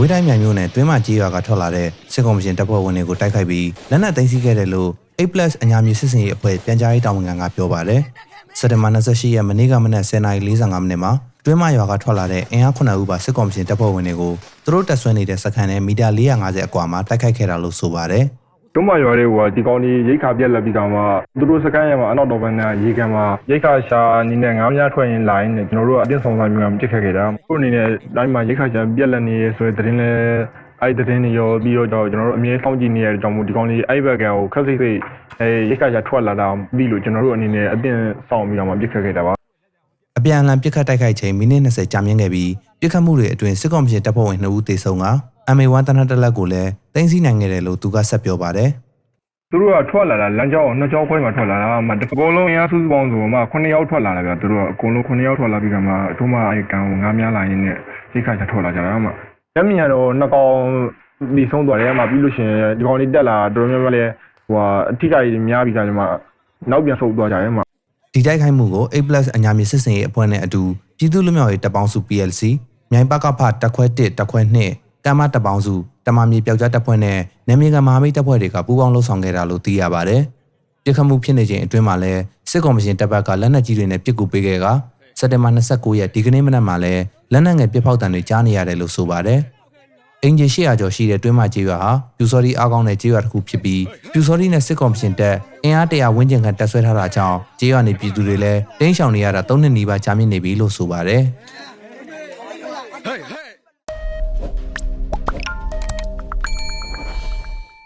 ဝေးတိုင်းမြိုင်မြို့နယ်တွင်းမကြီးရွာကထွက်လာတဲ့စစ်ကောင်စီတပ်ဖွဲ့ဝင်တွေကိုတိုက်ခိုက်ပြီးလက်နက်သိမ်းဆည်းခဲ့တယ်လို့ A+ အညာမြေစစ်စင်ရေးအဖွဲ့ပြန်ကြားရေးတာဝန်ခံကပြောပါတယ်။စက်တင်ဘာ28ရက်မနေ့ကမနက်10:45မိနစ်မှာတွင်းမရွာကထွက်လာတဲ့အင်အား9ဦးပါစစ်ကောင်စီတပ်ဖွဲ့ဝင်တွေကိုသူတို့တပ်ဆွဲနေတဲ့စခန်းနဲ့မီတာ450အကွာမှာတိုက်ခိုက်ခဲ့တာလို့ဆိုပါတယ်။ တွမရွာလေးကဒီကောင်ကြီးရိတ်ခါပြက်လက်ပြီးကောင်မှသူတို့စကမ်းရမှာအနောက်တော်ဘက်နဲ့ရေကန်မှာရိတ်ခါရှာအနေနဲ့ငားများထွက်ရင်လာရင်နဲ့ကျွန်တော်တို့ကအတင်းဆောင်ဆောင်မျိုးကပြစ်ခတ်ခဲ့တာသူတို့အနေနဲ့တိုင်းမှာရိတ်ခါရှာပြက်လက်နေရဆိုတဲ့သတင်းလဲအဲ့ဒီသတင်းတွေရောပြီးတော့ကျွန်တော်တို့အမြဲစောင့်ကြည့်နေရတဲ့အကြောင်းမို့ဒီကောင်ကြီးအဲ့ဘက်ကကိုခက်စိတ်စိတ်အဲရိတ်ခါရှာထွက်လာတာပြီးလို့ကျွန်တော်တို့အနေနဲ့အတင်းဆောင်ပြီးတော့မှပြစ်ခတ်ခဲ့တာပါအပြန်အလှန်ပြစ်ခတ်တိုက်ခိုက်ချိန်မိနစ်20ကြာမြင့်ခဲ့ပြီးပြစ်ခတ်မှုတွေအတွင်းစစ်ကောင်စီတပ်ဖွဲ့ဝင်2ဦးသေဆုံးက MA1 တနက်တက်လက်ကိုလည်းတင်စီနိုင်ခဲ့တယ်လို့သူကဆက်ပြောပါတယ်။သူတို့ကထွက်လာတာလမ်းကြောင်းနှစ်ကြောင်းခွဲမှာထွက်လာတာမှတကောလုံးအင်အားစုစုပေါင်းဆိုမှ9ယောက်ထွက်လာတာဗျသူတို့ကအကုန်လုံး9ယောက်ထွက်လာပြီးကမှတို့မှအဲ့ကန်ကိုငားများလာရင်းနဲ့ရိတ်ခါရှာထွက်လာကြတာမှညမြင်တော့နှစ်ကောင်ဒီဆုံးသွားတယ်မှပြီးလို့ရှိရင်ဒီကောင်လေးတက်လာတော်တော်များများလဲဟိုဟာအထိကကြီးများပြီးကမှနောက်ပြန်ဆုတ်သွားကြတယ်မှဒီတိုက်ခိုက်မှုကို A+ အညာမြေစစ်စင်ရေးအဖွဲ့နဲ့အတူပြည်သူ့လူမျိုးရေးတပ်ပေါင်းစု PLC မြိုင်ပကဖတက်ခွဲ1တက်ခွဲ2 ကမ္မတပ်ပေါင်းစုတမမြေပျောက်ကြားတပ်ဖွဲ့နဲ့နယ်မြေကမဟာမိတ်တပ်ဖွဲ့တွေကပူးပေါင်းလှုပ်ဆောင်ခဲ့တာလို့သိရပါတယ်။ပြစ်ခတ်မှုဖြစ်နေချိန်အတွင်းမှာလည်းစစ်ကောင်စီတပ်ဘက်ကလက်နက်ကြီးတွေနဲ့ပစ်ကူပေးခဲ့ကစက်တင်ဘာ29ရက်ဒီကနေ့မနက်မှာလည်းလက်နက်ငယ်ပစ်ဖောက်တံတွေကြားနေရတယ်လို့ဆိုပါတယ်။အင်ဂျီ800ကျော်ရှိတဲ့တွင်းမကျေးရွာဟာပြူစော်ဒီအားကောင်းတဲ့ကျေးရွာတစ်ခုဖြစ်ပြီးပြူစော်ဒီနဲ့စစ်ကောင်စီတပ်အင်အားတရာဝန်းကျင်ခန့်တပ်ဆွဲထားတာကြောင့်ကျေးရွာနေပြည်သူတွေလည်းတင်းရှောင်နေရတာ၃နှစ်နီးပါးကြာမြင့်နေပြီလို့ဆိုပါတယ်။